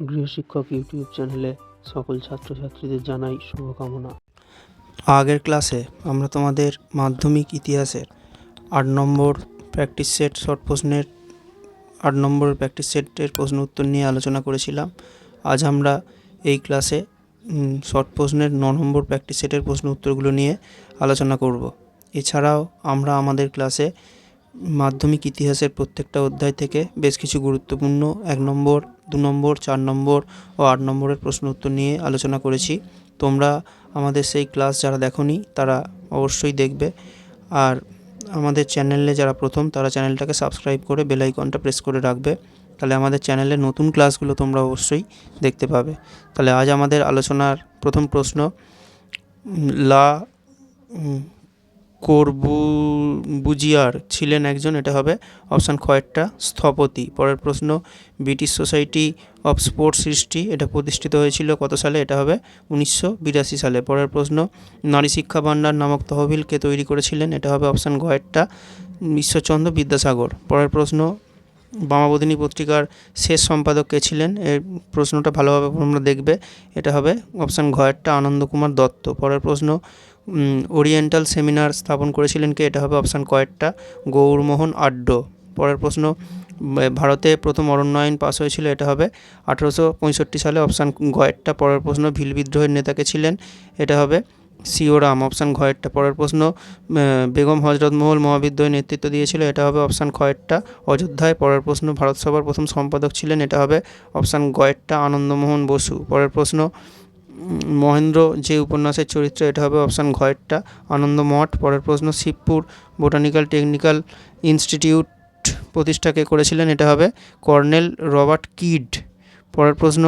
গৃহশিক্ষক YouTube চ্যানেলে সকল ছাত্রছাত্রীদের জানাই শুভকামনা। আগের ক্লাসে আমরা তোমাদের মাধ্যমিক ইতিহাসের আট নম্বর প্র্যাকটিস সেট শর্ট প্রশ্নের আট নম্বর প্র্যাকটিস সেটের প্রশ্ন উত্তর নিয়ে আলোচনা করেছিলাম। আজ আমরা এই ক্লাসে শর্ট প্রশ্নের ন নম্বর প্র্যাকটিস সেটের প্রশ্ন উত্তরগুলো নিয়ে আলোচনা করব। এছাড়াও আমরা আমাদের ক্লাসে মাধ্যমিক ইতিহাসের প্রত্যেকটা অধ্যায় থেকে বেশ কিছু গুরুত্বপূর্ণ এক নম্বর, দু নম্বর, চার নম্বর ও আট নম্বরের প্রশ্ন উত্তর নিয়ে আলোচনা করেছি। তোমরা আমাদের সেই ক্লাস যারা দেখোনি, তারা অবশ্যই দেখবে। আর আমাদের চ্যানেলে যারা প্রথম, তারা চ্যানেলটাকে সাবস্ক্রাইব করে বেল আইকনটা প্রেস করে রাখবে। তাহলে আমাদের চ্যানেলে নতুন ক্লাসগুলো তোমরা অবশ্যই দেখতে পাবে। তাহলে আজ আমাদের আলোচনার প্রথম প্রশ্ন লা করবুজিয়ার ছিলেন একজন, এটা হবে অপশান খয়েরটা স্থপতি। পরের প্রশ্ন, British society of sports history এটা প্রতিষ্ঠিত হয়েছিল কত সালে? এটা হবে উনিশশো বিরাশি সালে। পরের প্রশ্ন, নারী শিক্ষা ভাণ্ডার নামক তহবিলকে তৈরি করেছিলেন? এটা হবে অপশান গয়েরটা ঈশ্বরচন্দ্র বিদ্যাসাগর। পরের প্রশ্ন, বামাবদিনী পত্রিকার শেষ সম্পাদক কে ছিলেন? এর প্রশ্নটা ভালোভাবে তোমরা দেখবে। এটা হবে অপশান ঘয়েরটা আনন্দ কুমার দত্ত। পরের প্রশ্ন ওরিয়েন্টাল সেমিনার স্থাপন করেছিলেন কে? এটা হবে অপশান কয়েকটা। গৌরমোহন আড্ড। পরের প্রশ্ন ভারতে প্রথম অরণ্য আইন পাস হয়েছিল, এটা হবে আঠেরোশো পঁয়ষট্টি সালে অপশান গয়েরটা পরের প্রশ্ন, ভিল বিদ্রোহের নেতাকে ছিলেন? এটা হবে সিওরাম। অপশান ঘয়েরটা পরের প্রশ্ন বেগম হজরত মহল মহাবিদ্রোহের নেতৃত্ব দিয়েছিল, এটা হবে অপশান খয়েরটা অযোধ্যায়। পরের প্রশ্ন, ভারত সভার প্রথম সম্পাদক ছিলেন, এটা হবে অপশান গয়েরটা আনন্দমোহন বসু। পরের প্রশ্ন মহেন্দ্র যে উপন্যাসের চরিত্র, এটা হবে অপশান ঘয়েরটা। আনন্দ মঠ, পরের প্রশ্ন, শিবপুর বোটানিক্যাল টেকনিক্যাল ইনস্টিটিউট প্রতিষ্ঠাকে করেছিলেন, এটা হবে কর্নেল রবার্ট কিড। পরের প্রশ্ন,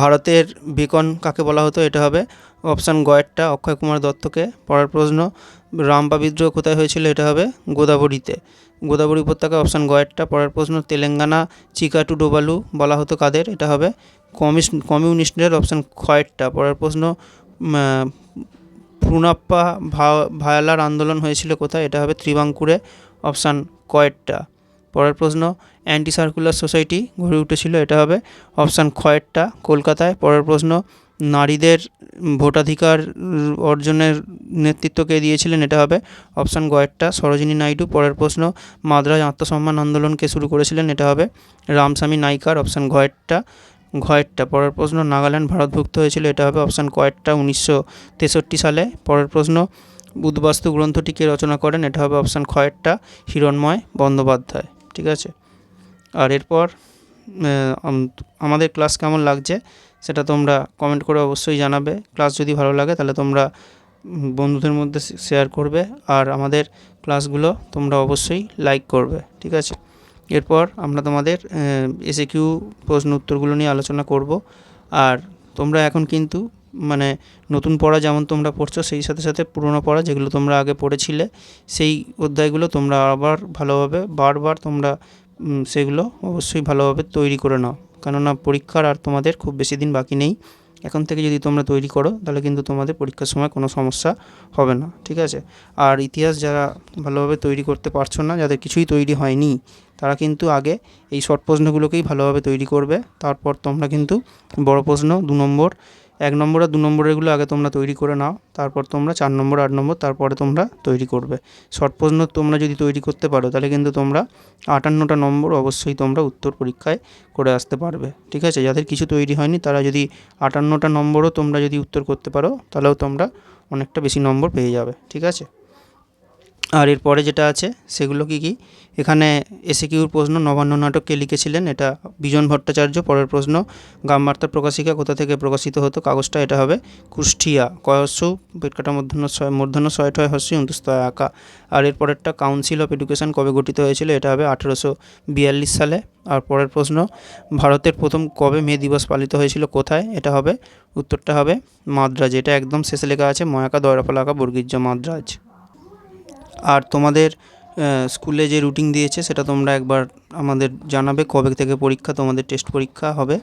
ভারতের বেকন কাকে বলা হতো, এটা হবে অপশান গয়েরটা অক্ষয় কুমার দত্তকে। পরের প্রশ্ন রামপা বিদ্রোহ কোথায় হয়েছিল, এটা হবে গোদাবরীতে। গোদাবরী উপত্যকা, অপশান গয়েরটা পরের প্রশ্ন, তেলেঙ্গানা চিকাটু ডোবালু বলা হতো কাদের, এটা হবে কমিউনিস্ট কমিউনিস্টদের অপশান খয়েরটা পরের প্রশ্ন প্রুনাপ্পা ভায়ালার আন্দোলন হয়েছিল কোথায়? এটা হবে ত্রিবাঙ্কুরে অপশান কয়েরটা পরের প্রশ্ন অ্যান্টি সার্কুলার সোসাইটি গড়ে উঠেছিল, এটা হবে অপশান খয়েরটা কলকাতায়। পরের প্রশ্ন, নারীদের ভোটাধিকার অর্জনের নেতৃত্ব কে দিয়েছিলেন? এটা হবে অপশান গয়েরটা সরোজিনী নাইডু। পরের প্রশ্ন, মাদ্রাজ আত্মসম্মান আন্দোলনকে শুরু করেছিলেন? এটা হবে রামস্বামী নাইকার অপশান গয়েরটা ঘয়েরটা। পরের প্রশ্ন, নাগাল্যান্ড ভারতভুক্ত হয়েছিল, এটা হবে অপশান কয়েরটা, উনিশশো তেষট্টি সালে। পরের প্রশ্ন, উদ্বাস্তু গ্রন্থটিকে রচনা করেন, এটা হবে অপশান খয়েরটা, হিরণময় বন্দ্যোপাধ্যায়। ঠিক আছে? আর এরপর আমাদের ক্লাস কেমন লাগছে সেটা তোমরা কমেন্ট করে অবশ্যই জানাবে। ক্লাস যদি ভালো লাগে তাহলে তোমরা বন্ধুদের মধ্যে শেয়ার করবে। আর আমাদের ক্লাসগুলো তোমরা অবশ্যই লাইক করবে। ঠিক আছে? এরপর আমরা তোমাদের এসে কিউ প্রশ্ন উত্তরগুলো নিয়ে আলোচনা করব। আর তোমরা এখন কিন্তু মানে নতুন পড়া যেমন তোমরা পড়ছো, সেই সাথে সাথে পুরনো পড়া যেগুলো তোমরা আগে পড়েছিলে, সেই অধ্যায়গুলো তোমরা আবার ভালোভাবে, বারবার তোমরা সেগুলো অবশ্যই ভালোভাবে তৈরি করে নাও। কেননা পরীক্ষার আর তোমাদের খুব বেশি দিন বাকি নেই। এখন থেকে যদি তোমরা তৈরি করো, তাহলে কিন্তু তোমাদের পরীক্ষার সময় কোনো সমস্যা হবে না, ঠিক আছে? আর ইতিহাস যারা ভালোভাবে তৈরি করতে পারছ না, যাদের কিছুই তৈরি হয়নি, তারা কিন্তু আগে এই শর্ট প্রশ্নগুলোকেই ভালোভাবে তৈরি করবে। তারপর তোমরা কিন্তু বড় প্রশ্ন, দু নম্বর এক নম্বর আর দু নম্বরেরগুলো আগে তোমরা তৈরি করে নাও, তারপর তোমরা চার নম্বর, আট নম্বর, তারপরে তোমরা তৈরি করবে। শর্ট প্রশ্ন, তোমরা যদি তৈরি করতে পারো, তাহলে কিন্তু তোমরা আটান্নটা নম্বর অবশ্যই তোমরা উত্তর পরীক্ষায় করে আসতে পারবে। ঠিক আছে? যাদের কিছু তৈরি হয়নি, তারা যদি আটান্নটা নম্বরও তোমরা যদি উত্তর করতে পারো, তাহলেও তোমরা অনেকটা বেশি নম্বর পেয়ে যাবে। ঠিক আছে? আর এরপরে যেটা আছে, সেগুলো কি কি? এখানে এসে কিউর প্রশ্ন, নবান্ন নাটককে লিখেছিলেন? এটা বিজন ভট্টাচার্য, পরের প্রশ্ন গ্রামবার্তা প্রকাশিকা কোথা থেকে প্রকাশিত হতো? কাগজটা এটা হবে কুষ্টিয়া কয়স্য, পেটকাটা মূর্ধন্য ছয় মূর্ধন্য ছয় টয় হস্যি অন্তস্তয় আঁকা। আর এরপরেরটা কাউন্সিল অফ এডুকেশন কবে গঠিত হয়েছিল? এটা হবে আঠেরোশো বিয়াল্লিশ সালে। আর পরের প্রশ্ন, ভারতের প্রথম কবে মে দিবস পালিত হয়েছিল? কোথায়? এটা হবে, উত্তরটা হবে মাদ্রাজ। এটা একদম শেষে লেখা আছে, ময়াকা দয়রাফলাকা বর্গীর্য মাদ্রাজ। আর তোমাদের স্কুলে যে রুটিন দিয়েছে সেটা তোমরা একবার আমাদের জানাবে কবে থেকে পরীক্ষা, তোমাদের টেস্ট পরীক্ষা হবে।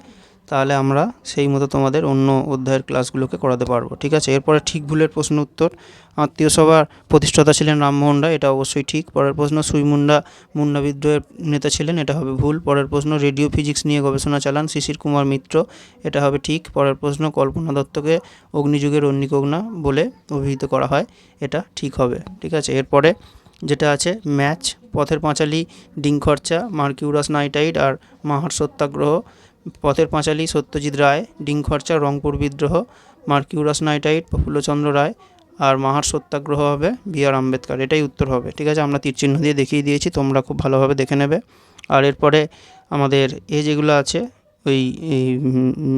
তাহলে আমরা সেই মতো তোমাদের অন্য অধ্যায়ের ক্লাসগুলোকে করাতে পারব, ঠিক আছে? এরপরে ঠিক ভুলের প্রশ্ন উত্তর। আত্মীয় সভার প্রতিষ্ঠাতা ছিলেন রামমোহন রায়, এটা অবশ্যই ঠিক। পরের প্রশ্ন সুইমুন্ডা মুন্ডা বিদ্রোহের নেতা ছিলেন, এটা হবে ভুল। পরের প্রশ্ন, রেডিও ফিজিক্স নিয়ে গবেষণা চালান শিশির কুমার মিত্র, এটা হবে ঠিক। পরের প্রশ্ন, কল্পনা দত্তকে অগ্নিযুগের অগ্নিকোগনা বলে অভিহিত করা হয়, এটা ঠিক হবে, ঠিক আছে? এরপরে যেটা আছে, ম্যাচ, পথের পাঁচালী ডিং খরচা মার্কিউরাস নাইটাইড আর মাহার সত্যাগ্রহ। পথের পাঁচালী সত্যজিৎ রায় ডিং খরচা রংপুর বিদ্রোহ, মার্কিউরাস নাইটাইড প্রফুল্লচন্দ্র রায় আর মাহার সত্যাগ্রহ হবে বি আর আম্বেদকার। এটাই উত্তর হবে। ঠিক আছে, আমরা তীর চিহ্ন দিয়ে দেখিয়ে দিয়েছি, তোমরা খুব ভালোভাবে দেখে নেবে। আর এরপরে আমাদের এ যেগুলো আছে, ওই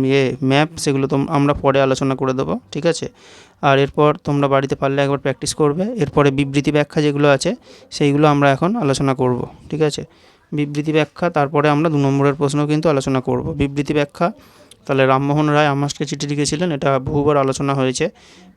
ইয়ে ম্যাপ, সেগুলো তো আমরা পরে আলোচনা করে দেবো। ঠিক আছে? আর এরপর তোমরা বাড়িতে পারলে একবার প্র্যাকটিস করবে। এরপরে বিবৃতি ব্যাখ্যা যেগুলো আছে, সেইগুলো আমরা এখন আলোচনা করব। ঠিক আছে? বিবৃতি ব্যাখ্যা তারপরে আমরা দু নম্বরের প্রশ্ন কিন্তু আলোচনা করব। বিবৃতি ব্যাখ্যা তাহলে রামমোহন রায় আমাসকে চিঠি লিখেছিলেন। এটা বহুবার আলোচনা হয়েছে।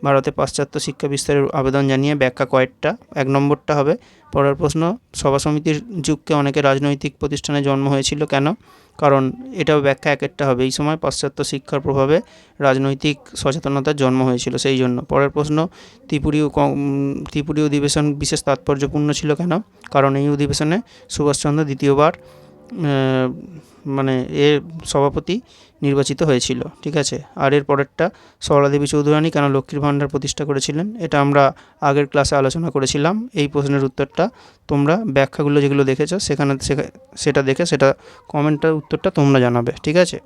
ভারতে পাশ্চাত্য শিক্ষা বিস্তারের আবেদন জানিয়ে ব্যাখ্যা কয়েকটা। এক নম্বরটা হবে, পরের প্রশ্ন, সভা সমিতির যুগকে অনেকে রাজনৈতিক প্রতিষ্ঠানে জন্ম হয়েছিল কেন? কারণ এটাও ব্যাখ্যা এক একটা হবে। এই সময় পাশ্চাত্য শিক্ষার প্রভাবে রাজনৈতিক সচেতনতার জন্ম হয়েছিল সেই জন্য। পরের প্রশ্ন ত্রিপুরী ত্রিপুরী অধিবেশন বিশেষ তাৎপর্যপূর্ণ ছিল কেন? কারণ এই অধিবেশনে সুভাষচন্দ্র দ্বিতীয়বার মানে এর সভাপতি নির্বাচিত হয়েছিল, ঠিক আছে? আর এর পরেরটা সরলা দেবী চৌধুরানী কেন লক্ষ্মীর ভাণ্ডার প্রতিষ্ঠা করেছিলেন, এটা আমরা আগের ক্লাসে আলোচনা করেছিলাম। এই প্রশ্নের উত্তরটা তোমরা ব্যাখ্যাগুলো যেগুলো দেখেছ, সেখানে সেখা- সেটা দেখে সেটা কমেন্টের উত্তরটা তোমরা জানাবে, ঠিক আছে?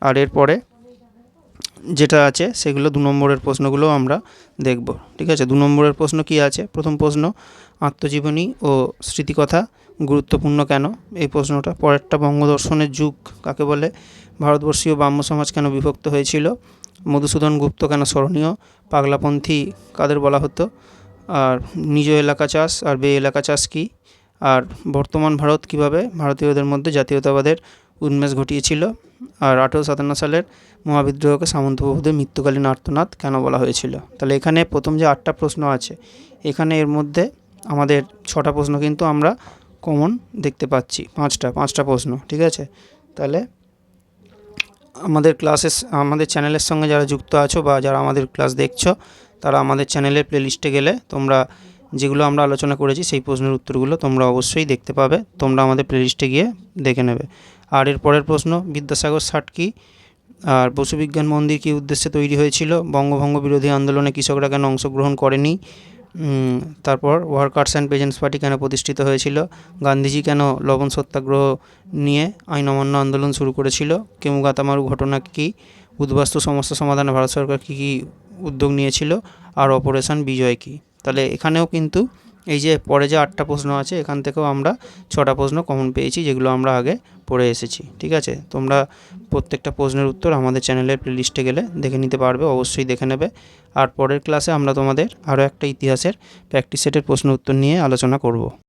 আর এরপরে যেটা আছে সেগুলো দু নম্বরের প্রশ্নগুলো আমরা দেখব, ঠিক আছে? দু নম্বরের প্রশ্ন কি আছে? প্রথম প্রশ্ন, আত্মজীবনী ও স্মৃতিকথা গুরুত্বপূর্ণ কেন? এই প্রশ্নটা পরেরটা বঙ্গদর্শনের যুগ, কাকে বলে? ভারতবর্ষীয় ব্রাহ্ম সমাজ কেন বিভক্ত হয়েছিল? মধুসূদন গুপ্ত কেন স্মরণীয়? পাগলাপন্থী কাদের বলা হতো? আর নিজ এলাকা চাষ আর বে এলাকা চাষ কী? আর বর্তমান ভারত কীভাবে? ভারতীয়দের মধ্যে জাতীয়তাবাদের উন্মেষ ঘটিয়েছিল। আর আঠেরো সাতান্ন সালের মহাবিদ্রোহকে সামন্তবাবুদের মৃত্যুকালীন আর্তনাদ কেন বলা হয়েছিল? তাহলে এখানে প্রথম যে আটটা প্রশ্ন আছে, এখানে এর মধ্যে আমাদের ছটা প্রশ্ন কিন্তু আমরা কমন দেখতে পাচ্ছি, পাঁচটা পাঁচটা প্রশ্ন, ঠিক আছে? তাহলে আমাদের ক্লাসের আমাদের চ্যানেলের সঙ্গে যারা যুক্ত আছো বা যারা আমাদের ক্লাস দেখছ, তারা আমাদের চ্যানেলের প্লেলিস্টে গেলে তোমরা যেগুলো আমরা আলোচনা করেছি সেই প্রশ্নের উত্তরগুলো তোমরা অবশ্যই দেখতে পাবে। তোমরা আমাদের প্লেলিস্টে গিয়ে দেখে নেবে। আর এর পরের প্রশ্ন, বিদ্যাসাগর ষাট কী? আর পশুবিজ্ঞান মন্দির কী উদ্দেশ্যে তৈরি হয়েছিল? বঙ্গভঙ্গ বিরোধী আন্দোলনে কৃষকরা কেন অংশগ্রহণ করেনি? তারপর ওয়ার্কার্স অ্যান্ড পেজেন্টস পার্টি কেন প্রতিষ্ঠিত হয়েছিল? গান্ধীজি কেন লবণ সত্যাগ্রহ নিয়ে আইন অমান্য আন্দোলন শুরু করেছিল? কেমুগাতামারু ঘটনা কী? উদ্বাস্তু সমস্যা সমাধানে ভারত সরকার কী কী উদ্যোগ নিয়েছিল? আর অপারেশন বিজয় কী? তাহলে এখানেও কিন্তু এই যে পরে যে আটটা প্রশ্ন আছে, এখান থেকেও আমরা ছটা প্রশ্ন কমন পেয়েছি, যেগুলো আমরা আগে পড়ে এসেছি, ঠিক আছে? তোমরা প্রত্যেকটা প্রশ্নের উত্তর আমাদের চ্যানেলের প্লেলিস্টে গেলে দেখে নিতে পারবে, অবশ্যই দেখে নেবে। আর পরের ক্লাসে আমরা তোমাদের আরও একটা ইতিহাসের প্র্যাকটিস সেটের প্রশ্ন উত্তর নিয়ে আলোচনা করব।